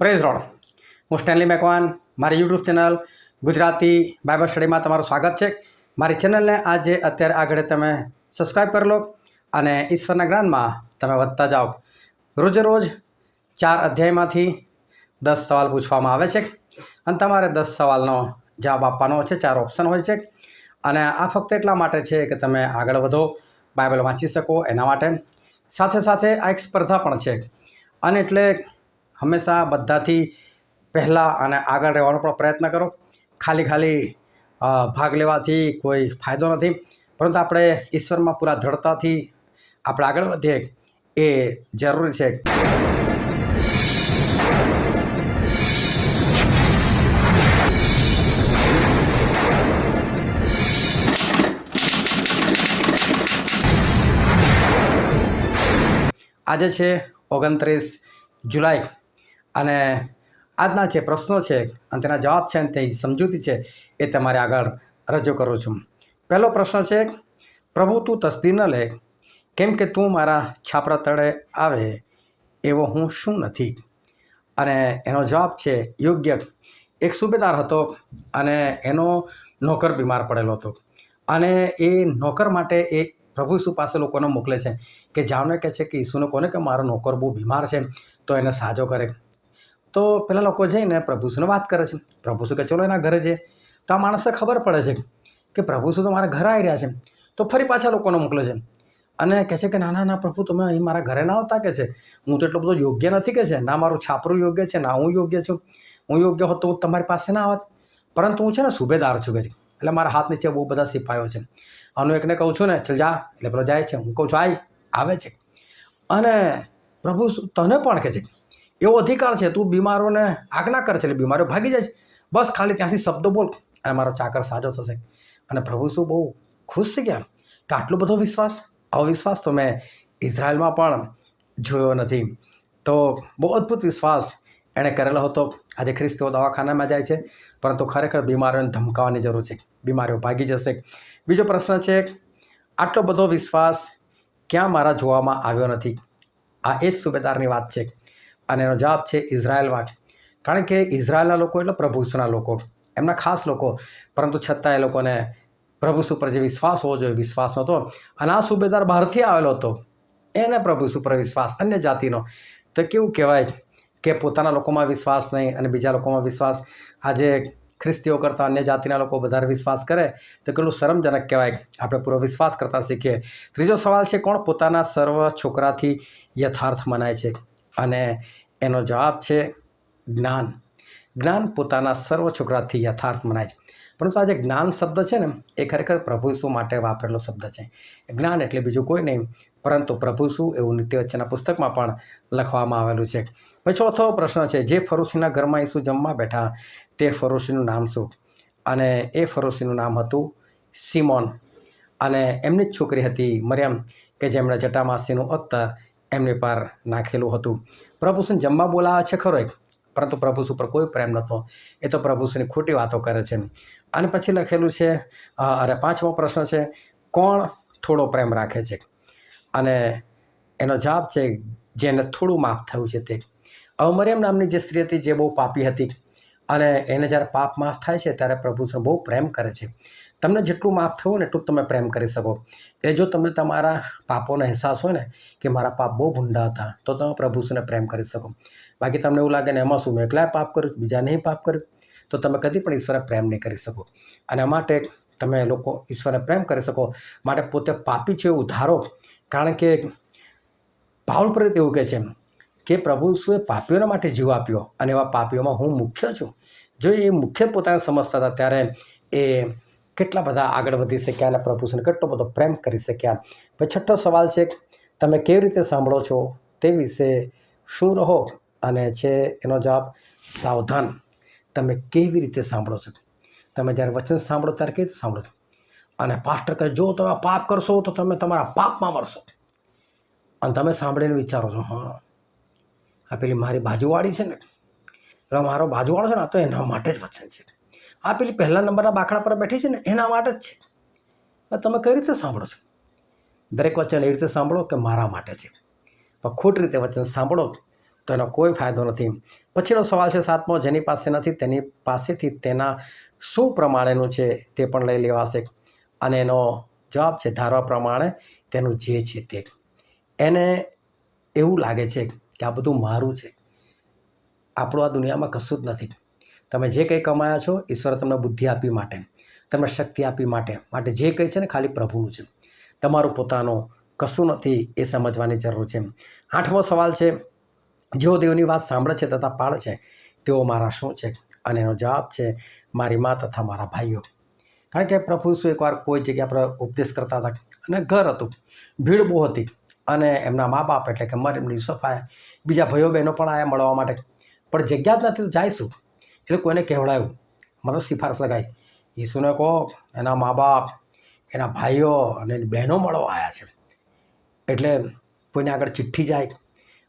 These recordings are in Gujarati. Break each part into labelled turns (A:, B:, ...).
A: Praise Lord. હું સ્ટેનલી મેકવાન, મારી યુટ્યુબ ચેનલ ગુજરાતી બાઇબલ સ્ટડીમાં તમારું સ્વાગત છે. મારી ચેનલને આજે અત્યારે આગળ તમે સબસ્ક્રાઈબ કરી લો અને ઈશ્વરના જ્ઞાનમાં તમે વધતા જાઓ. રોજે રોજ ચાર અધ્યાયમાંથી દસ સવાલ પૂછવામાં આવે છે. અને તમારે દસ સવાલનો જવાબ આપવાનો છે, ચાર ઓપ્શન હોય છે. અને આ ફક્ત એટલા માટે છે કે તમે આગળ વધો, બાઇબલ વાંચી શકો એના માટે. સાથે સાથે આ એક સ્પર્ધા પણ છે. અને એટલે હંમેશા બધાથી પહેલાં અને આગળ રહેવાનો પણ પ્રયત્ન કરો. ખાલી ખાલી ભાગ લેવાથી કોઈ ફાયદો નથી. પરંતુ આપણે ઈશ્વરમાં પૂરા દ્રઢતાથી આપણે આગળ વધીએ એ જરૂરી છે. આજે છે ઓગણત્રીસ જુલાઈ. અને આજના જે પ્રશ્નો છે અને તેના જવાબ છે અને તે સમજૂતી છે એ તમારે આગળ રજૂ કરું છું. પહેલો પ્રશ્ન છે, પ્રભુ, તું તસ્દી ન લે. કેમ કે તું મારા છાપરા તળે આવે એવો હું શું નથી? અને એનો જવાબ છે, યોગ્ય. એક સુબેદાર હતો અને એનો નોકર બીમાર પડેલો હતો. અને એ નોકર માટે એ પ્રભુ ઈસુ પાસે લોકોને મોકલે છે કે જાવને કહે છે કે ઈસુને કોને કે મારો નોકર બહુ બીમાર છે, તો એને સાજો કરે. તો પેલા લોકો જઈને પ્રભુ ઈસુને વાત કરે છે. પ્રભુ ઈસુ કે ચલો એના ઘરે જઈએ. તો આ માણસને ખબર પડે છે કે પ્રભુ ઈસુ તો મારા ઘરે આવી રહ્યા છે. તો ફરી પાછા લોકોને મોકલે છે. અને કહે છે કે, ના ના પ્રભુ, તમે અહીં મારા ઘરે ના આવતા કે છે? હું તો એટલો બધો યોગ્ય નથી કે છે. ના મારું છાપરું યોગ્ય છે, ના હું યોગ્ય છું. હું યોગ્ય હોત તો હું તમારી પાસે ના આવત. પરંતુ હું છે ને સુબેદાર છું કે છે. એટલે મારા હાથ નીચે બહુ બધા સિપાયો છે. આનું એકને કહું છું ને, ચલ જા. એટલે પેલો જાય છે. હું કહું છું, આય. આવે છે. અને પ્રભુ તને પણ કહે છે એવો અધિકાર છે, તું બીમારોને આજ્ઞા કર છે, એટલે બીમારીઓ ભાગી જાય છે. બસ ખાલી ત્યાંથી શબ્દો બોલ અને મારો ચાકર સાજો થશે. અને પ્રભુ શું બહુ ખુશ થઈ ગયા કે આટલો બધો વિશ્વાસ? આવો વિશ્વાસ તો મેં ઇઝરાયલમાં પણ જોયો નથી. તો બહુ અદ્ભુત વિશ્વાસ એણે કરેલો હતો. આજે ખ્રિસ્તીઓ દવાખાનામાં જાય છે, પરંતુ ખરેખર બીમારીઓને ધમકાવવાની જરૂર છે. બીમારીઓ ભાગી જશે. બીજો પ્રશ્ન છે, આટલો બધો વિશ્વાસ ક્યાં મારા જોવામાં આવ્યો નથી? આ એ જ સુબેદારની વાત છે. અને એનો જવાબ છે ઇઝરાયલમાં કારણ કે ઇઝરાયલના લોકો એટલે પ્રભુ ઈસુના લોકો. એમના ખાસ લોકો. પરંતુ છતાં એ લોકોને પ્રભુ ઈસુ પર જે વિશ્વાસ હોવો જોઈએ, વિશ્વાસ નહોતો. અને આ સુબેદાર બહારથી આવેલો હતો. એને પ્રભુ ઈસુ પર વિશ્વાસ, અન્ય જાતિનો. તો કેવું કહેવાય કે પોતાના લોકોમાં વિશ્વાસ નહીં અને બીજા લોકોમાં વિશ્વાસ? આજે ખ્રિસ્તીઓ કરતાં અન્ય જાતિના લોકો વધારે વિશ્વાસ કરે, તો કેટલું શરમજનક કહેવાય. આપણે પૂરો વિશ્વાસ કરતાં શીખીએ. ત્રીજો સવાલ છે, કોણ પોતાના સર્વ છોકરાથી યથાર્થ મનાય છે? અને એનો જવાબ છે જ્ઞાન. જ્ઞાન પોતાના સર્વ છોકરાથી યથાર્થ મનાય છે. પરંતુ આ જે જ્ઞાન શબ્દ છે ને, એ ખરેખર પ્રભુ ઈસુ માટે વાપરેલો શબ્દ છે. જ્ઞાન એટલે બીજું કોઈ નહીં, પરંતુ પ્રભુ શું એવું નિત્યવચ્ચેના પુસ્તકમાં પણ લખવામાં આવેલું છે. પછી ચોથો પ્રશ્ન છે, જે ફરોશીના ઘરમાં ઈસુ જમવા બેઠા, તે ફરોશીનું નામ શું? અને એ ફરોશીનું નામ હતું સિમોન. અને એમની જ છોકરી હતી મરિયમ, કે જેમણે જટામાસીનું અત્તર એમની પર નાખેલું હતું. પ્રભુસુને જમવા બોલાવે છે ખરો પરંતુ પ્રભુસુ પર કોઈ પ્રેમ નહોતો. એ તો પ્રભુસુની ખોટી વાતો કરે છે અને પછી લખેલું છે અરે પાંચમો પ્રશ્ન છે, કોણ થોડો પ્રેમ રાખે છે? અને એનો જવાબ છે, જેને થોડું માફ થયું છે તે. હવે નામની જે સ્ત્રી હતી, જે બહુ પાપી હતી. અને એને જ્યારે પાપ માફ થાય છે, ત્યારે પ્રભુ બહુ પ્રેમ કરે છે. તમને જેટલું માફ થયું ને એટલું તમે પ્રેમ કરી શકો. એટલે જો તમને તમારા પાપોનો અહેસાસ હોય ને કે મારા પાપ બહુ ભૂંડા હતા, તો તમે પ્રભુસુને પ્રેમ કરી શકો. બાકી તમને એવું લાગે ને એમાં શું મેં એકલા પાપ કર્યું બીજા નહીં પાપ કર્યું? તો તમે કદી પણ ઈશ્વરને પ્રેમ નહીં કરી શકો. અને માટે તમે લોકો ઈશ્વરને પ્રેમ કરી શકો. માટે પોતે પાપી છે એવું ધારો. કારણ કે પાઉલ પ્રેરિત એવું કહે છે કે પ્રભુ શુએ પાપીઓના માટે જીવ આપ્યો અને એવા પાપીઓમાં હું મુખ્ય છું. જો એ મુખ્ય પોતાને સમજતા હતા ત્યારે એ કેટલા બધા આગળ વધી શક્યા અને પ્રભુને કેટલો બધો પ્રેમ કરી શક્યા? પછી છઠ્ઠો સવાલ છે, તમે કેવી રીતે સાંભળો છો તે વિશે શું રહો? અને છે એનો જવાબ, સાવધાન. તમે કેવી રીતે સાંભળો છો? તમે જ્યારે વચન સાંભળો ત્યારે કેવી રીતે સાંભળો છો? અને પાસ્ટર કહે, જો તમે પાપ કરશો તો તમે તમારા પાપમાં મરશો. અને તમે સાંભળીને વિચારો છો, હા, આ પેલી મારી બાજુવાળી છે ને મારો બાજુવાળો છે ને તો એના માટે જ વચન છે. આ પેલી પહેલા નંબરના બાકડા પર બેઠી છે ને, એના માટે જ છે. તમે કઈ રીતે સાંભળો છો? દરેક વચન એવી રીતે સાંભળો કે મારા માટે છે. પણ ખોટી રીતે વચન સાંભળો તો એનો કોઈ ફાયદો નથી. પછીનો સવાલ છે સાતમો, જેની પાસે નથી તેની પાસેથી તેના શું પ્રમાણેનું છે તે પણ લઈ લેવાશે. અને એનો જવાબ છે ધારવા પ્રમાણે તેનું જે છે તે. એને એવું લાગે છે કે આ બધું મારું છે. આપણું આ દુનિયામાં કશું જ નથી. તમે જે કંઈ કમાયા છો, ઈશ્વર તમને બુદ્ધિ આપી માટે, તમને શક્તિ આપી માટે માટે જે કંઈ છે ને ખાલી પ્રભુનું છે. તમારું પોતાનું કશું નથી એ સમજવાની જરૂર છે. આઠમો સવાલ છે, જેઓ દેવની વાત સાંભળે છે તથા પાળે છે, તેઓ મારા શું છે? અને એનો જવાબ છે, મારી મા તથા મારા ભાઈઓ. કારણ કે પ્રભુ શું એકવાર કોઈ જગ્યા પર ઉપદેશ કરતા હતા અને ઘર હતું. ભીડ બહુ હતી અને એમના મા બાપ એટલે કે મર એમની યુસફ આવ્યા બીજા ભાઈઓ બહેનો પણ આવ્યા મળવા માટે. પણ જગ્યા જ નથી તો જઈશું. એટલે કોઈને કહેવડાયું, મને સિફારસ લગાવી ઈસુને કહો, એના મા બાપ એના ભાઈઓ અને એની બહેનો મળવા આવ્યા છે. એટલે કોઈને આગળ ચિઠ્ઠી જાય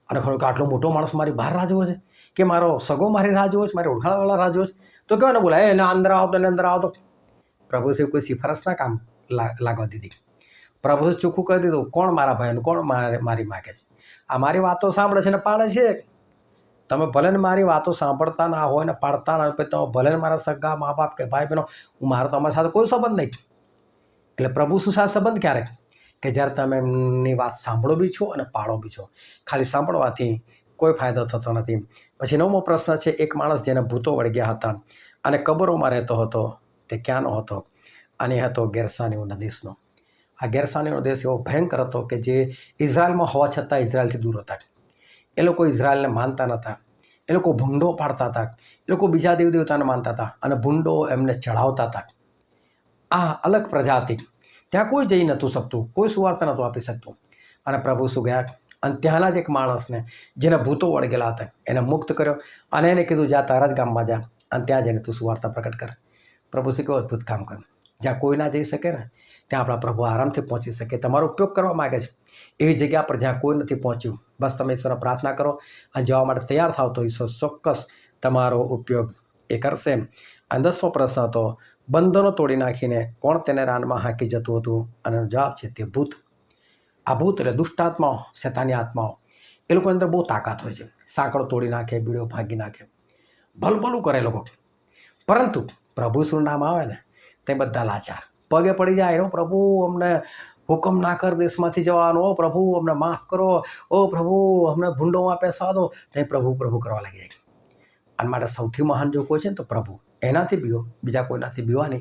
A: અને ખરું કે આટલો મોટો માણસ મારી બહાર રાહ જોવે છે? કે મારો સગો મારી રાહ જોવે છે? મારી ઓળખાણવાળા રાહ જોવે છે? તો કહેવાય બોલાય? એને અંદર આવતો એને અંદર આવતો તો. પ્રભુશ્રી કોઈ સિફારસ ના કામ લાગવા દીધી. પ્રભુ ચોખ્ખું કરી દીધું, કોણ મારા ભાઈનું કોણ મારી માગે છે? આ મારી વાતો સાંભળે છે ને પાડે છે? તમે ભલે ને મારી વાતો સાંભળતા ના હોય ને પાડતા ના હોય પછી તમે ભલે ને મારા સગા મા બાપ કે ભાઈ બહેનો, હું મારો તમારી સાથે કોઈ સંબંધ નહીં. એટલે પ્રભુ શું સાથે સંબંધ ક્યારે? કે જ્યારે તમે એમની વાત સાંભળો બી છો અને પાડો બી છો. ખાલી સાંભળવાથી કોઈ ફાયદો થતો નથી. પછી નવમો પ્રશ્ન છે, એક માણસ જેને ભૂતો વળગ્યા હતા અને કબરોમાં રહેતો હતો, તે ક્યાંનો હતો? અને હતો ગેરસાનીઓના દેશનો. આ ગેરસાનીનો દેશ એવો ભયંકર હતો કે જે ઇઝરાયલમાં હોવા છતાં ઇઝરાયલથી દૂર હતા. એ લોકો ઇઝરાયલને માનતા નહોતા. એ લોકો ભૂંડો પાડતા હતા. એ લોકો બીજા દેવ દેવતાને માનતા હતા અને ભૂંડો એમને ચઢાવતા હતા. આ અલગ પ્રજા હતી. ત્યાં કોઈ જઈ નહોતું શકતું. કોઈ સુવાર્તા નહોતું આપી શકતું. અને પ્રભુ શું ગયા? અને ત્યાંના જ એક માણસને, જેને ભૂતો વળગેલા હતા, એને મુક્ત કર્યો અને એને કીધું, જા તારા જ ગામમાં જા. અને ત્યાં જઈને તું સુવાર્તા પ્રગટ કર. પ્રભુ શું કેવું અદ્ભુત કામ કર જ્યાં કોઈ ના જઈ શકે ને, ત્યાં આપણા પ્રભુ આરામથી પહોંચી શકે. તમારો ઉપયોગ કરવા માગે છે. એવી જગ્યા પર જ્યાં કોઈ નથી પહોંચ્યું, બસ તમે ઈશ્વરને પ્રાર્થના કરો અને જવા માટે તૈયાર થાવ તો ઈશ્વર ચોક્કસ તમારો ઉપયોગ એ કરશે. અને દસમો પ્રશ્ન હતો, બંધનો તોડી નાખીને કોણ તેને રાનમાં હાંકી જતું હતું? અને જવાબ છે તે ભૂત. આ ભૂત એટલે દુષ્ટાત્માઓ, શેતાની આત્માઓ. એ લોકોની અંદર બહુ તાકાત હોય છે. સાંકળો તોડી નાખે, બીડીઓ ભાંગી નાખે. ભલભલું કરે લોકો. પરંતુ પ્રભુ શું નામ આવે ને તે બધા લાચાર. પગે પડી જાય, ઓ પ્રભુ, અમને હુકમ ના કર દેશમાંથી જવાનો. ઓ પ્રભુ, અમને માફ કરો. ઓ પ્રભુ, અમને ભૂંડોમાં પેસા દો તે પ્રભુ પ્રભુ કરવા લાગી જાય. અને માટે સૌથી મહાન જો કોઈ છે ને તો પ્રભુ. એનાથી બીવો બીજા કોઈનાથી બીવાની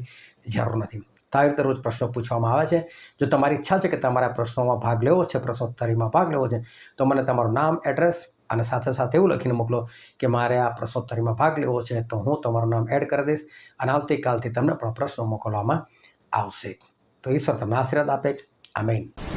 A: જરૂર નથી. તો આવી રીતે રોજ પ્રશ્નો પૂછવામાં આવે છે. જો તમારી ઈચ્છા છે કે તમારા પ્રશ્નોમાં ભાગ લેવો છે, પ્રશ્નોત્તરીમાં ભાગ લેવો છે, તો મને તમારું નામ, એડ્રેસ અને સાથે સાથે એવું લખીને મોકલો કે મારે આ પ્રશ્નોત્તરીમાં ભાગ લેવો છે, તો હું તમારું નામ એડ કરી દઈશ અને આવતીકાલથી તમને પણ પ્રશ્નો મોકલવામાં આવશે. તો ઈશ્વર તમને આશીર્વાદ આપે. આમેન.